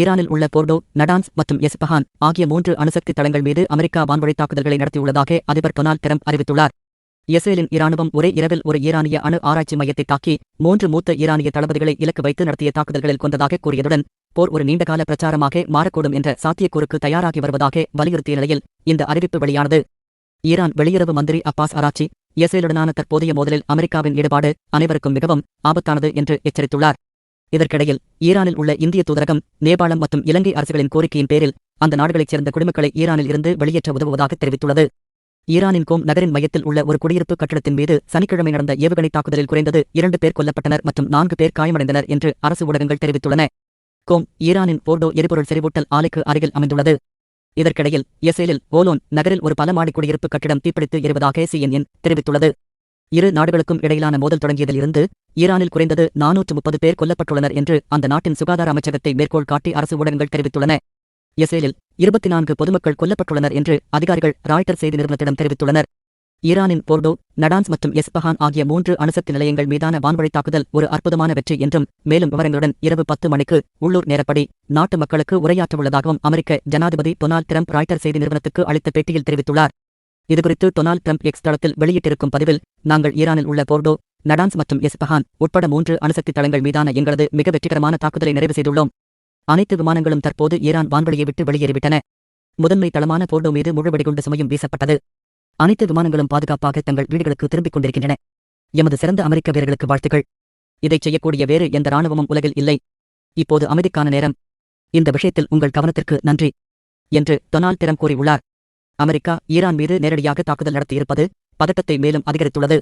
ஈரானில் உள்ள Fordow Natanz மற்றும் எஸ்பஹான் ஆகிய மூன்று அணுசக்தி தளங்கள் மீது அமெரிக்கா வான்வழி தாக்குதல்களை நடத்தியுள்ளதாக அதிபர் டொனால்ட் டிரம்ப் அறிவித்துள்ளார். இஸ்ரேலின் இராணுவம் ஒரே இரவில் ஒரு ஈரானிய அணு ஆராய்ச்சி மையத்தை தாக்கி மூன்று மூத்த ஈரானிய தளபதிகளை இலக்கு வைத்து நடத்திய தாக்குதல்களில் கொண்டதாக கூறியதுடன் போர் ஒரு நீண்டகால பிரச்சாரமாக மாறக்கூடும் என்ற சாத்தியக்கூறுக்கு தயாராகி வருவதாக வலியுறுத்திய நிலையில் இந்த அறிவிப்பு வெளியானது. ஈரான் வெளியுறவு மந்திரி அப்பாஸ் அராச்சி இஸ்ரேலுடனான தற்போதைய மோதலில் அமெரிக்காவின் ஈடுபாடு அனைவருக்கும் மிகவும் ஆபத்தானது என்று எச்சரித்துள்ளார். இதற்கிடையில் ஈரானில் உள்ள இந்திய தூதரகம் நேபாளம் மற்றும் இலங்கை அரசுகளின் கோரிக்கையின் பேரில் அந்த நாடுகளைச் சேர்ந்த குடிமக்களை ஈரானில் இருந்து வெளியேற்ற உதவுவதாக தெரிவித்துள்ளது. ஈரானின் கோம் நகரின் மையத்தில் உள்ள ஒரு குடியிருப்பு கட்டிடத்தின் மீது சனிக்கிழமை நடந்த ஏவுகணை தாக்குதலில் குறைந்தது இரண்டு பேர் கொல்லப்பட்டனர் மற்றும் நான்கு பேர் காயமடைந்தனர் என்று அரசு ஊடகங்கள் தெரிவித்துள்ளன. கோம் ஈரானின் போர்டோ எரிபொருள் செறிவூட்டல் ஆலைக்கு அருகில் அமைந்துள்ளது. இதற்கிடையில் இஸ்ரேலில் ஓலோன் நகரில் ஒரு பல மாடி குடியிருப்பு கட்டிடம் தீப்பிடித்து எரிவதாக சிஎன்என் தெரிவித்துள்ளது. இரு நாடுகளுக்கும் இடையிலான மோதல் தொடங்கியதில் இருந்து ஈரானில் குறைந்தது நானூற்று முப்பது பேர் கொல்லப்பட்டுள்ளனர் என்று அந்த நாட்டின் சுகாதார அமைச்சகத்தை மேற்கோள் காட்டி அரசு ஊடகங்கள் தெரிவித்துள்ளன. இஸ்ரேலில் இருபத்தி நான்கு பொதுமக்கள் கொல்லப்பட்டுள்ளனர் என்று அதிகாரிகள் ராய்டர் செய்தி நிறுவனத்திடம் தெரிவித்துள்ளனர். ஈரானின் போர்டோ நடான்ஸ் மற்றும் எஸ்பஹான் ஆகிய மூன்று அணுசக்தி நிலையங்கள் மீதான வான்வழி தாக்குதல் ஒரு அற்புதமான வெற்றி என்றும் மேலும் விவரங்களுடன் இரவு பத்து மணிக்கு உள்ளூர் நேரப்படி நாட்டு மக்களுக்கு உரையாற்றவுள்ளதாகவும் அமெரிக்க ஜனாதிபதி டொனால்ட் டிரம்ப் ராய்டர் செய்தி நிறுவனத்துக்கு அளித்த பேட்டியில் தெரிவித்துள்ளார். இதுகுறித்து டொனால்ட் ட்ரம்ப் எக்ஸ் தளத்தில் வெளியிட்டிருக்கும் பதிவில் நாங்கள் ஈரானில் உள்ள போர்டோ நடான்ஸ் மற்றும் எஸ்பஹான் உட்பட மூன்று அணுசக்தி தளங்கள் மீதான எங்களது மிக வெற்றிகரமான தாக்குதலை நிறைவு செய்துள்ளோம். அனைத்து விமானங்களும் தற்போது ஈரான் வான்வழியை விட்டு வெளியேறிவிட்டன. முதன்மை தளமான போர்டோ மீது முழு வெடிகுண்டு சுமையும் வீசப்பட்டது. அனைத்து விமானங்களும் பாதுகாப்பாக தங்கள் வீடுகளுக்கு திரும்பிக் கொண்டிருக்கின்றன. எமது சிறந்த அமெரிக்க வீரர்களுக்கு வாழ்த்துகள் இதைச் செய்யக்கூடிய வேறு எந்த இராணுவமும் உலகில் இல்லை. இப்போது அமைதிக்கான நேரம். இந்த விஷயத்தில் உங்கள் கவனத்திற்கு நன்றி என்று டொனால்ட் ட்ரம்ப் கூறியுள்ளார். அமெரிக்கா ஈரான் மீது நேரடியாக தாக்குதல் நடத்தியிருப்பது பதட்டத்தை மேலும் அதிகரித்துள்ளது.